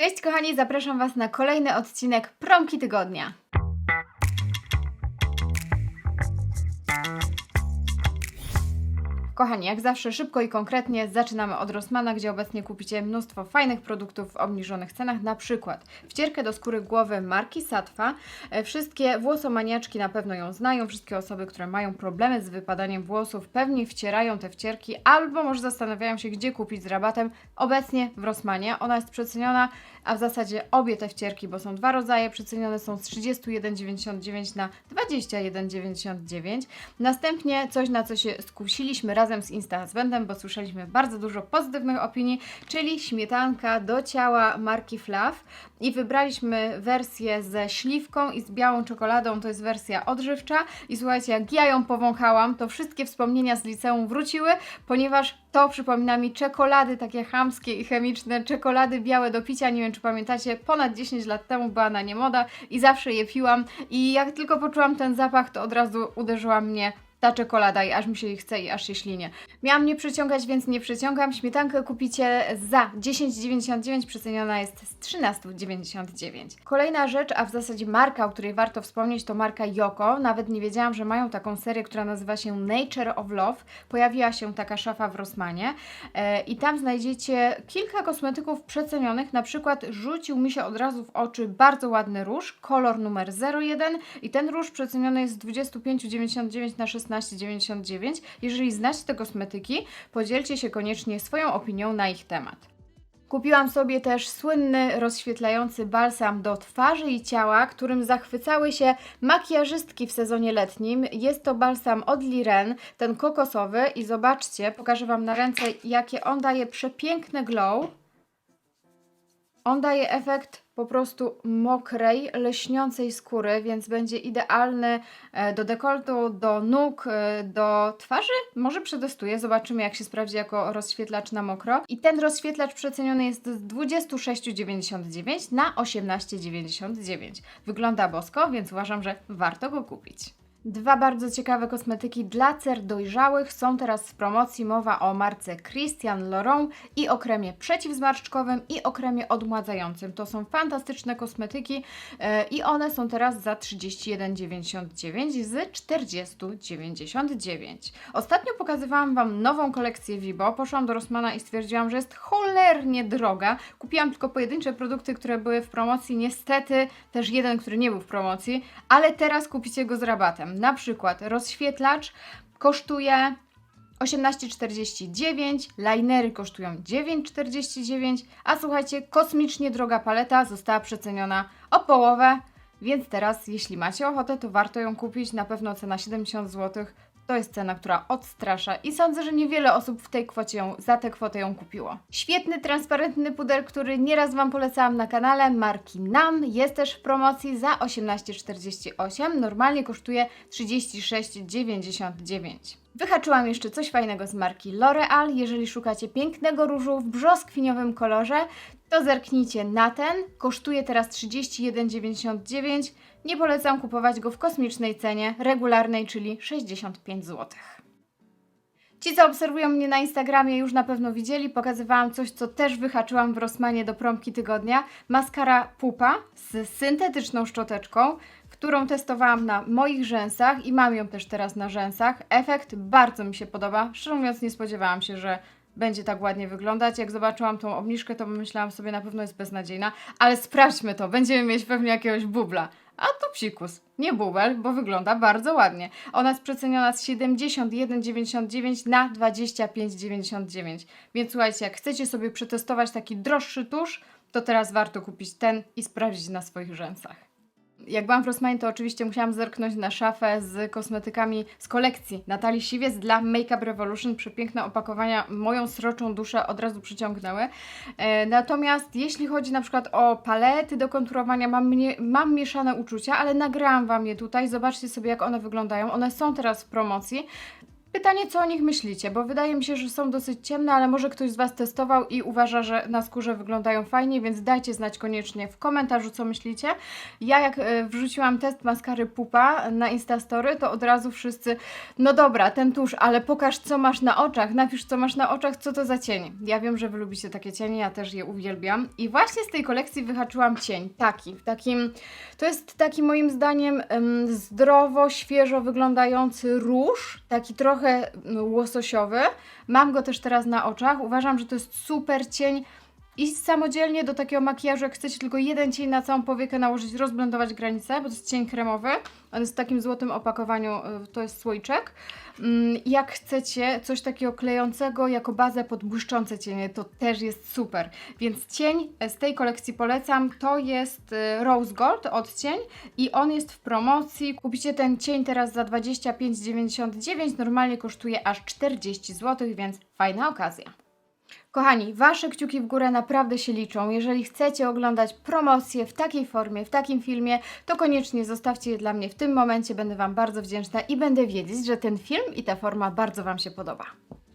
Cześć kochani, zapraszam Was na kolejny odcinek Promki Tygodnia. Kochani, jak zawsze szybko i konkretnie zaczynamy od Rossmana, gdzie obecnie kupicie mnóstwo fajnych produktów w obniżonych cenach, na przykład wcierkę do skóry głowy marki Satwa. E, Wszystkie włosomaniaczki na pewno ją znają, wszystkie osoby, które mają problemy z wypadaniem włosów pewnie wcierają te wcierki albo może zastanawiają się, gdzie kupić z rabatem. Obecnie w Rossmanie ona jest przeceniona, a w zasadzie obie te wcierki, bo są dwa rodzaje, przecenione są z 31,99 na 21,99. Następnie coś, na co się skusiliśmy razem z Insta Husbandem, bo słyszeliśmy bardzo dużo pozytywnych opinii, czyli śmietanka do ciała marki Flav i wybraliśmy wersję ze śliwką i z białą czekoladą, to jest wersja odżywcza. I słuchajcie, jak ja ją powąchałam, to wszystkie wspomnienia z liceum wróciły, ponieważ to przypomina mi czekolady takie chamskie i chemiczne, czekolady białe do picia, nie wiem czy pamiętacie, ponad 10 lat temu była na nie moda i zawsze je piłam. I jak tylko poczułam ten zapach, to od razu uderzyła mnie ta czekolada i aż mi się jej chce i aż się ślinie. Miałam nie przyciągać, więc nie przyciągam. Śmietankę kupicie za 10,99, przeceniona jest z 13,99. Kolejna rzecz, a w zasadzie marka, o której warto wspomnieć, to marka Yoko. Nawet nie wiedziałam, że mają taką serię, która nazywa się Nature of Love. Pojawiła się taka szafa w Rossmanie e, i tam znajdziecie kilka kosmetyków przecenionych. Na przykład rzucił mi się od razu w oczy bardzo ładny róż, kolor numer 01 i ten róż przeceniony jest z 25,99 na 16,99. Jeżeli znacie te kosmetyki, podzielcie się koniecznie swoją opinią na ich temat. Kupiłam sobie też słynny rozświetlający balsam do twarzy i ciała, którym zachwycały się makijażystki w sezonie letnim. Jest to balsam od Liren, ten kokosowy i zobaczcie, pokażę Wam na ręce, jakie on daje przepiękny glow. On daje efekt po prostu mokrej, leśniącej skóry, więc będzie idealny e, do dekoltu, do nóg, e, do twarzy. Może przetestuję, zobaczymy jak się sprawdzi jako rozświetlacz na mokro. I ten rozświetlacz przeceniony jest z 26,99 na 18,99. Wygląda bosko, więc uważam, że warto go kupić. Dwa bardzo ciekawe kosmetyki dla cer dojrzałych są teraz w promocji. Mowa o marce Christian Laurent i o kremie przeciwzmarszczkowym i o kremie odmładzającym. To są fantastyczne kosmetyki e, i one są teraz za 31,99 z 40,99. Ostatnio pokazywałam Wam nową kolekcję Vibo. Poszłam do Rossmana i stwierdziłam, że jest cholernie droga. Kupiłam tylko pojedyncze produkty, które były w promocji. Niestety też jeden, który nie był w promocji, ale teraz kupicie go z rabatem. Na przykład rozświetlacz kosztuje 18,49, linery kosztują 9,49, a słuchajcie, kosmicznie droga paleta została przeceniona o połowę, więc teraz jeśli macie ochotę, to warto ją kupić, na pewno cena 70 zł. To jest cena, która odstrasza i sądzę, że niewiele osób w tej kwocie ją, za tę kwotę ją kupiło. Świetny, transparentny puder, który nieraz Wam polecałam na kanale marki NAM, jest też w promocji za 18,48. Normalnie kosztuje 36,99. Wyhaczyłam jeszcze coś fajnego z marki L'Oreal. Jeżeli szukacie pięknego różu w brzoskwiniowym kolorze, to zerknijcie na ten. Kosztuje teraz 31,99. Nie polecam kupować go w kosmicznej cenie regularnej, czyli 65 zł. Ci, co obserwują mnie na Instagramie, już na pewno widzieli. Pokazywałam coś, co też wyhaczyłam w Rossmanie do promki tygodnia. Maskara Pupa z syntetyczną szczoteczką, którą testowałam na moich rzęsach i mam ją też teraz na rzęsach. Efekt bardzo mi się podoba. Szczerze mówiąc, nie spodziewałam się, że będzie tak ładnie wyglądać. Jak zobaczyłam tą obniżkę, to myślałam sobie, na pewno jest beznadziejna, ale sprawdźmy to. Będziemy mieć pewnie jakiegoś bubla. A to psikus, nie bubel, bo wygląda bardzo ładnie. Ona jest przeceniona z 71,99 na 25,99. Więc słuchajcie, jak chcecie sobie przetestować taki droższy tusz, to teraz warto kupić ten i sprawdzić na swoich rzęsach. Jak byłam w Rossmanie, to oczywiście musiałam zerknąć na szafę z kosmetykami z kolekcji Natalii Siwiec dla Makeup Revolution. Przepiękne opakowania moją sroczą duszę od razu przyciągnęły. E, natomiast jeśli chodzi na przykład o palety do konturowania, mam, mnie, mam mieszane uczucia, ale nagrałam Wam je tutaj. Zobaczcie sobie, jak one wyglądają. One są teraz w promocji. Pytanie, co o nich myślicie, bo wydaje mi się, że są dosyć ciemne, ale może ktoś z Was testował i uważa, że na skórze wyglądają fajnie, więc dajcie znać koniecznie w komentarzu, co myślicie. Ja jak e, wrzuciłam test maskary Pupa na Instastory, to od razu wszyscy, no dobra, ten tusz, ale pokaż, co masz na oczach, napisz, co masz na oczach, co to za cień. Ja wiem, że Wy lubicie takie cienie, ja też je uwielbiam. I właśnie z tej kolekcji wyhaczyłam cień, taki, w takim, to jest taki moim zdaniem em, zdrowo, świeżo wyglądający róż, taki trochę no, łososiowy. Mam go też teraz na oczach. Uważam, że to jest super cień i samodzielnie do takiego makijażu, jak chcecie tylko jeden cień na całą powiekę nałożyć, rozblendować granicę, bo to jest cień kremowy. On jest w takim złotym opakowaniu, y, to jest słoiczek. Mm, Jak chcecie coś takiego klejącego jako bazę pod błyszczące cienie, to też jest super. Więc cień z tej kolekcji polecam. To jest y, Rose Gold odcień i on jest w promocji. Kupicie ten cień teraz za 25,99, normalnie kosztuje aż 40 zł, więc fajna okazja. Kochani, Wasze kciuki w górę naprawdę się liczą. Jeżeli chcecie oglądać promocje w takiej formie, w takim filmie, to koniecznie zostawcie je dla mnie w tym momencie. Będę Wam bardzo wdzięczna i będę wiedzieć, że ten film i ta forma bardzo Wam się podoba.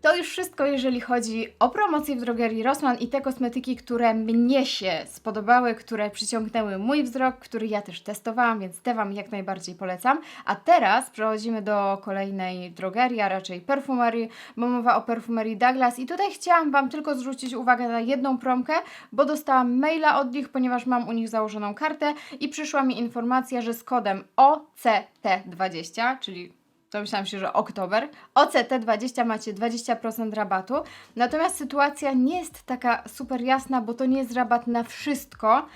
To już wszystko, jeżeli chodzi o promocje w drogerii Rossmann i te kosmetyki, które mnie się spodobały, które przyciągnęły mój wzrok, który ja też testowałam, więc te Wam jak najbardziej polecam. A teraz przechodzimy do kolejnej drogerii, a raczej perfumerii, bo mowa o perfumerii Douglas i tutaj chciałam Wam tylko zwrócić uwagę na jedną promkę, bo dostałam maila od nich, ponieważ mam u nich założoną kartę i przyszła mi informacja, że z kodem OCT20, czyli domyślałam się, że oktober, OCT20 macie 20% rabatu. Natomiast sytuacja nie jest taka super jasna, bo to nie jest rabat na wszystko.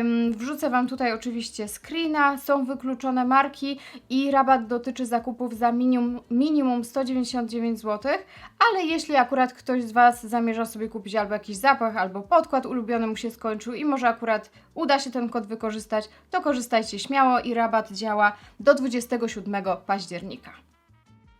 Ym, wrzucę Wam tutaj oczywiście screena, są wykluczone marki i rabat dotyczy zakupów za minimum, minimum 199 zł, ale jeśli akurat ktoś z Was zamierza sobie kupić albo jakiś zapach, albo podkład ulubiony mu się skończył i może akurat uda się ten kod wykorzystać, to korzystajcie śmiało i rabat działa do 27 października. наверняка.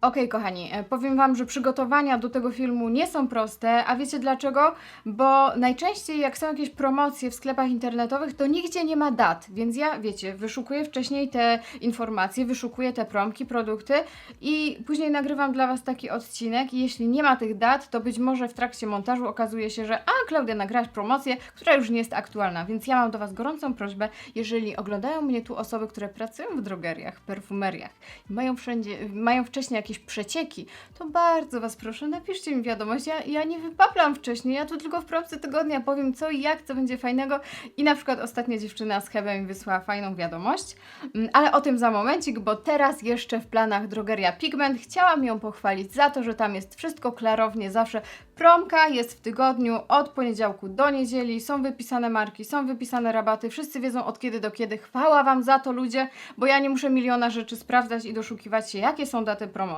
Okej, kochani, e, powiem Wam, że przygotowania do tego filmu nie są proste, a wiecie dlaczego? Bo najczęściej jak są jakieś promocje w sklepach internetowych, to nigdzie nie ma dat, więc ja, wiecie, wyszukuję wcześniej te informacje, wyszukuję te promki, produkty i później nagrywam dla Was taki odcinek. I jeśli nie ma tych dat, to być może w trakcie montażu okazuje się, że a, Klaudia, nagrałaś promocję, która już nie jest aktualna, więc ja mam do Was gorącą prośbę, jeżeli oglądają mnie tu osoby, które pracują w drogeriach, perfumeriach mają wszędzie, mają wcześniej jakieś przecieki, to bardzo Was proszę, napiszcie mi wiadomość. Ja, ja nie wypaplam wcześniej, ja tu tylko w promce tygodnia powiem co i jak, co będzie fajnego. I na przykład ostatnia dziewczyna z Hebem wysłała fajną wiadomość, Mm, ale o tym za momencik, bo teraz jeszcze w planach Drogeria Pigment. Chciałam ją pochwalić za to, że tam jest wszystko klarownie, zawsze promka jest w tygodniu od poniedziałku do niedzieli, są wypisane marki, są wypisane rabaty, wszyscy wiedzą od kiedy do kiedy. Chwała Wam za to ludzie, bo ja nie muszę miliona rzeczy sprawdzać i doszukiwać się, jakie są daty promocji.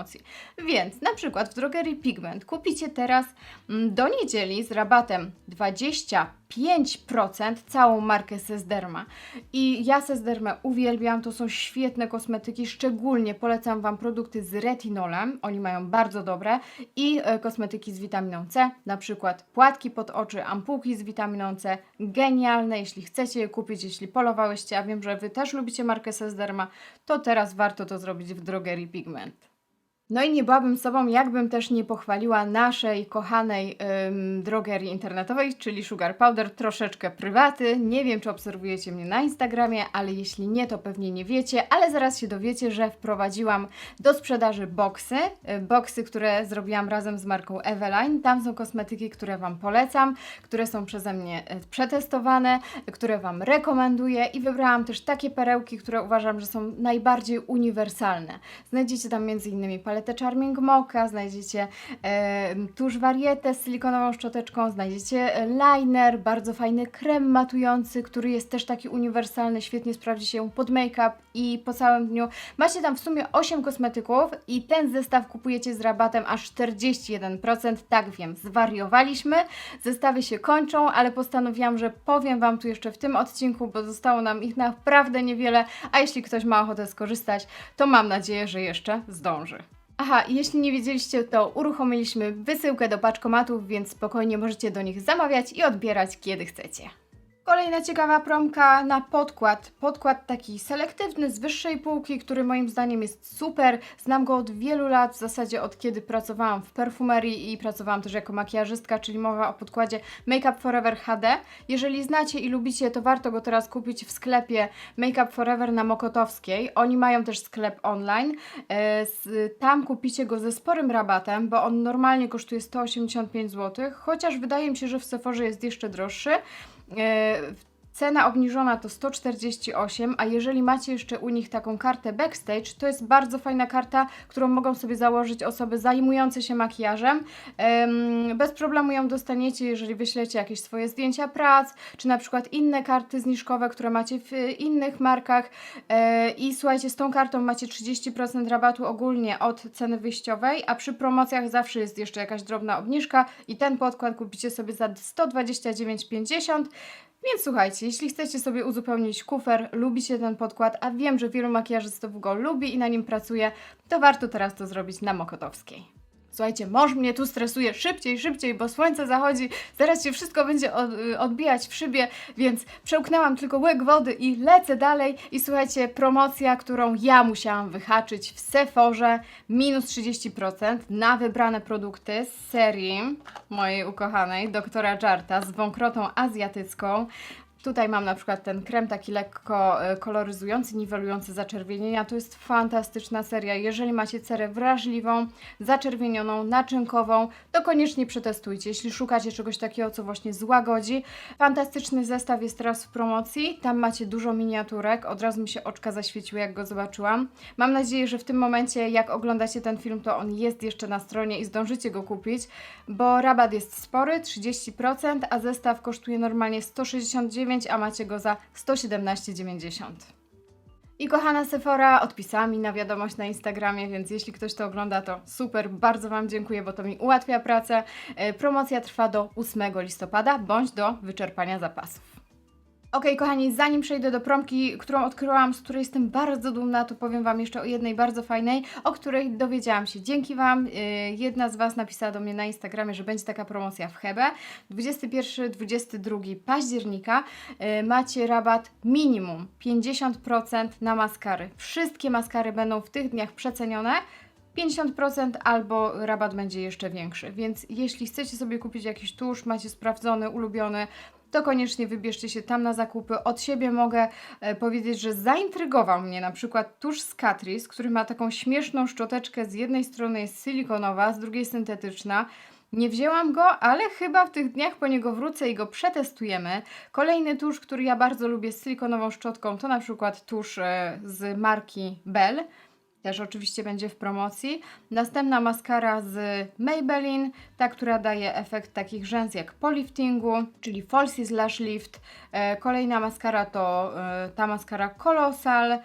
Więc na przykład w drogerii Pigment kupicie teraz mm, do niedzieli z rabatem 25% całą markę Sesderma. I ja Sesdermę uwielbiam, to są świetne kosmetyki, szczególnie polecam Wam produkty z retinolem, oni mają bardzo dobre i e, kosmetyki z witaminą C, na przykład płatki pod oczy, ampułki z witaminą C, genialne, jeśli chcecie je kupić, jeśli polowałyście, a wiem, że Wy też lubicie markę Sesderma, to teraz warto to zrobić w drogerii Pigment. No i nie byłabym sobą, jakbym też nie pochwaliła naszej kochanej ym, drogerii internetowej, czyli Sugar Powder, troszeczkę prywaty. Nie wiem, czy obserwujecie mnie na Instagramie, ale jeśli nie, to pewnie nie wiecie, ale zaraz się dowiecie, że wprowadziłam do sprzedaży boksy. Y, Boksy, które zrobiłam razem z marką Eveline. Tam są kosmetyki, które Wam polecam, które są przeze mnie y, przetestowane, które Wam rekomenduję i wybrałam też takie perełki, które uważam, że są najbardziej uniwersalne. Znajdziecie tam m.in. paletę Charming Mocha, znajdziecie e, tusz warietę z silikonową szczoteczką, znajdziecie e, liner, bardzo fajny krem matujący, który jest też taki uniwersalny, świetnie sprawdzi się pod make-up i po całym dniu. Macie tam w sumie 8 kosmetyków i ten zestaw kupujecie z rabatem aż 41%. Tak wiem, zwariowaliśmy. Zestawy się kończą, ale postanowiłam, że powiem Wam tu jeszcze w tym odcinku, bo zostało nam ich naprawdę niewiele, a jeśli ktoś ma ochotę skorzystać, to mam nadzieję, że jeszcze zdąży. Aha, jeśli nie wiedzieliście, to uruchomiliśmy wysyłkę do paczkomatów, więc spokojnie możecie do nich zamawiać i odbierać kiedy chcecie. Kolejna ciekawa promka na podkład. Podkład taki selektywny z wyższej półki, który moim zdaniem jest super. Znam go od wielu lat, w zasadzie od kiedy pracowałam w perfumerii i pracowałam też jako makijażystka, czyli mowa o podkładzie Make Up Forever HD. Jeżeli znacie i lubicie, to warto go teraz kupić w sklepie Make Up Forever na Mokotowskiej. Oni mają też sklep online. E, Tam kupicie go ze sporym rabatem, bo on normalnie kosztuje 185 zł, chociaż wydaje mi się, że w Sephorze jest jeszcze droższy. E, Cena obniżona to 148, a jeżeli macie jeszcze u nich taką kartę backstage, to jest bardzo fajna karta, którą mogą sobie założyć osoby zajmujące się makijażem. Em, Bez problemu ją dostaniecie, jeżeli wyślecie jakieś swoje zdjęcia prac, czy na przykład inne karty zniżkowe, które macie w e, innych markach. E, I słuchajcie, z tą kartą macie 30% rabatu ogólnie od ceny wyjściowej, a przy promocjach zawsze jest jeszcze jakaś drobna obniżka i ten podkład kupicie sobie za 129,50. Więc słuchajcie, jeśli chcecie sobie uzupełnić kufer, lubicie ten podkład, a wiem, że wielu makijażystów go lubi i na nim pracuje, to warto teraz to zrobić na Mokotowskiej. Słuchajcie, mąż mnie tu stresuje szybciej, szybciej, bo słońce zachodzi, zaraz się wszystko będzie y, odbijać w szybie, więc przełknęłam tylko łyk wody i lecę dalej. I słuchajcie, promocja, którą ja musiałam wyhaczyć w Sephorze, minus 30% na wybrane produkty z serii mojej ukochanej, doktora Jarta z wąkrotą azjatycką. Tutaj mam na przykład ten krem taki lekko e, koloryzujący, niwelujący zaczerwienienia. To jest fantastyczna seria. Jeżeli macie cerę wrażliwą, zaczerwienioną, naczynkową, to koniecznie przetestujcie. Jeśli szukacie czegoś takiego, co właśnie złagodzi. Fantastyczny zestaw jest teraz w promocji. Tam macie dużo miniaturek. Od razu mi się oczka zaświeciły, jak go zobaczyłam. Mam nadzieję, że w tym momencie, jak oglądacie ten film, to on jest jeszcze na stronie i zdążycie go kupić, bo rabat jest spory, 30%, a zestaw kosztuje normalnie 169, a macie go za 117,90. I kochana Sephora odpisała mi na wiadomość na Instagramie, więc jeśli ktoś to ogląda, to super, bardzo Wam dziękuję, bo to mi ułatwia pracę. E, Promocja trwa do 8 listopada, bądź do wyczerpania zapasów. Ok, kochani, zanim przejdę do promki, którą odkryłam, z której jestem bardzo dumna, to powiem Wam jeszcze o jednej bardzo fajnej, o której dowiedziałam się dzięki Wam. Yy, Jedna z Was napisała do mnie na Instagramie, że będzie taka promocja w Hebe. 21-22 października yy, macie rabat minimum 50% na maskary. Wszystkie maskary będą w tych dniach przecenione. 50% albo rabat będzie jeszcze większy. Więc jeśli chcecie sobie kupić jakiś tusz, macie sprawdzony, ulubiony, to koniecznie wybierzcie się tam na zakupy. Od siebie mogę e, powiedzieć, że zaintrygował mnie na przykład tusz z Catrice, który ma taką śmieszną szczoteczkę. Z jednej strony jest silikonowa, z drugiej syntetyczna. Nie wzięłam go, ale chyba w tych dniach po niego wrócę i go przetestujemy. Kolejny tusz, który ja bardzo lubię z silikonową szczotką, to na przykład tusz e, z marki Bell. Też oczywiście będzie w promocji. Następna maskara z Maybelline, ta, która daje efekt takich rzęs jak po liftingu, czyli Falsies Lash Lift. E, kolejna maskara to e, ta maskara Colossal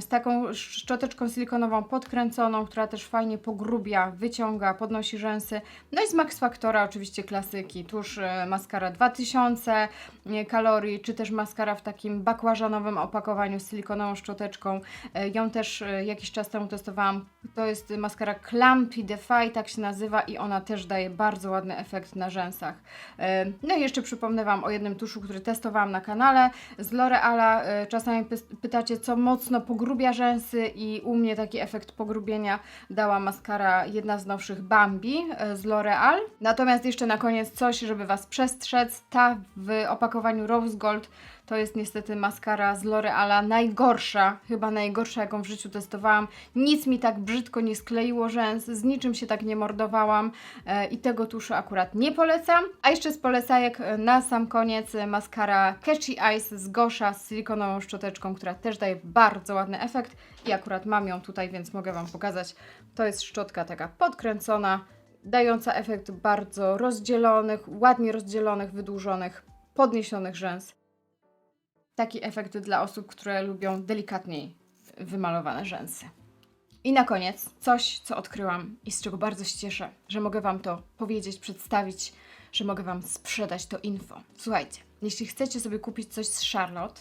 z taką szczoteczką silikonową podkręconą, która też fajnie pogrubia, wyciąga, podnosi rzęsy. No i z Max Factora oczywiście klasyki, tuż e, maskara 2000 e, kalorii, czy też maskara w takim bakłażanowym opakowaniu z silikonową szczoteczką. E, Ją też jakiś czas temu testowałam. To jest maskara Clumpy Defy, tak się nazywa i ona też daje bardzo ładny efekt na rzęsach. No i jeszcze przypomnę Wam o jednym tuszu, który testowałam na kanale z L'Oreala. Czasami pytacie, co mocno pogrubia rzęsy i u mnie taki efekt pogrubienia dała maskara jedna z nowszych Bambi e, z L'Oreal. Natomiast jeszcze na koniec coś, żeby Was przestrzec. Ta w opakowaniu Rose Gold to jest niestety maskara z L'Oreala najgorsza, chyba najgorsza, jaką w życiu testowałam. Nic mi tak brzydko nie skleiło rzęs, z niczym się tak nie mordowałam e, i tego tuszu akurat nie polecam. A jeszcze z polecajek e, na sam koniec e, maskara Catchy Eyes z Gosha z silikonową szczoteczką, która też daje bardzo ładny efekt i akurat mam ją tutaj, więc mogę Wam pokazać. To jest szczotka taka podkręcona, dająca efekt bardzo rozdzielonych, ładnie rozdzielonych, wydłużonych, podniesionych rzęs taki efekt dla osób, które lubią delikatniej wymalowane rzęsy. I na koniec coś, co odkryłam i z czego bardzo się cieszę, że mogę Wam to powiedzieć, przedstawić, że mogę Wam sprzedać to info. Słuchajcie, jeśli chcecie sobie kupić coś z Charlotte,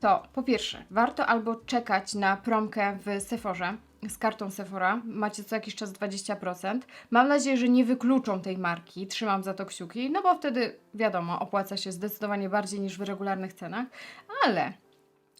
to po pierwsze, warto albo czekać na promkę w Sephorze, z kartą Sephora. Macie co jakiś czas 20%. Mam nadzieję, że nie wykluczą tej marki. Trzymam za to kciuki, no bo wtedy wiadomo, opłaca się zdecydowanie bardziej niż w regularnych cenach. Ale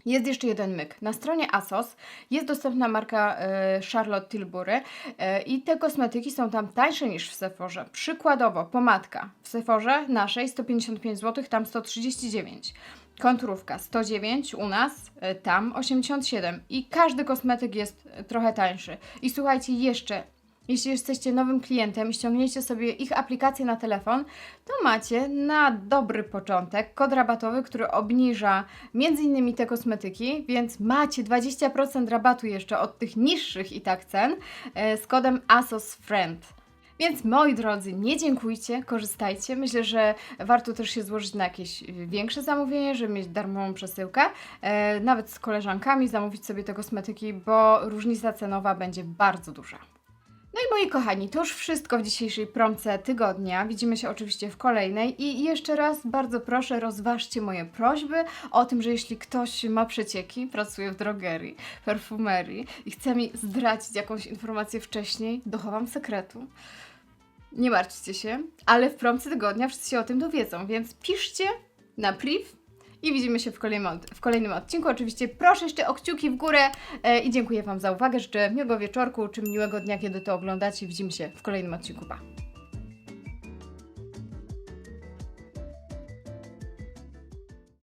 jest jeszcze jeden myk. Na stronie ASOS jest dostępna marka e, Charlotte Tilbury e, i te kosmetyki są tam tańsze niż w Sephorze. Przykładowo pomadka w Sephorze naszej 155 zł, tam 139. Konturówka 109 u nas, e, tam 87 i każdy kosmetyk jest e, trochę tańszy. I słuchajcie, jeszcze jeśli jesteście nowym klientem i ściągniecie sobie ich aplikację na telefon, to macie na dobry początek kod rabatowy, który obniża innymi te kosmetyki, więc macie 20% rabatu jeszcze od tych niższych i tak cen e, z kodem ASOS Friend. Więc moi drodzy, nie dziękujcie, korzystajcie. Myślę, że warto też się złożyć na jakieś y, większe zamówienie, żeby mieć darmową przesyłkę. E, nawet z koleżankami zamówić sobie te kosmetyki, bo różnica cenowa będzie bardzo duża. No i moi kochani, to już wszystko w dzisiejszej promce tygodnia. Widzimy się oczywiście w kolejnej i jeszcze raz bardzo proszę rozważcie moje prośby o tym, że jeśli ktoś ma przecieki, pracuje w drogerii, perfumerii i chce mi zdradzić jakąś informację wcześniej, dochowam sekretu. Nie martwcie się, ale w promce tygodnia wszyscy się o tym dowiedzą, więc piszcie na priv i widzimy się w kolejnym, od- w kolejnym odcinku. Oczywiście proszę jeszcze o kciuki w górę e, i dziękuję Wam za uwagę. Życzę miłego wieczorku czy miłego dnia, kiedy to oglądacie. Widzimy się w kolejnym odcinku. Pa!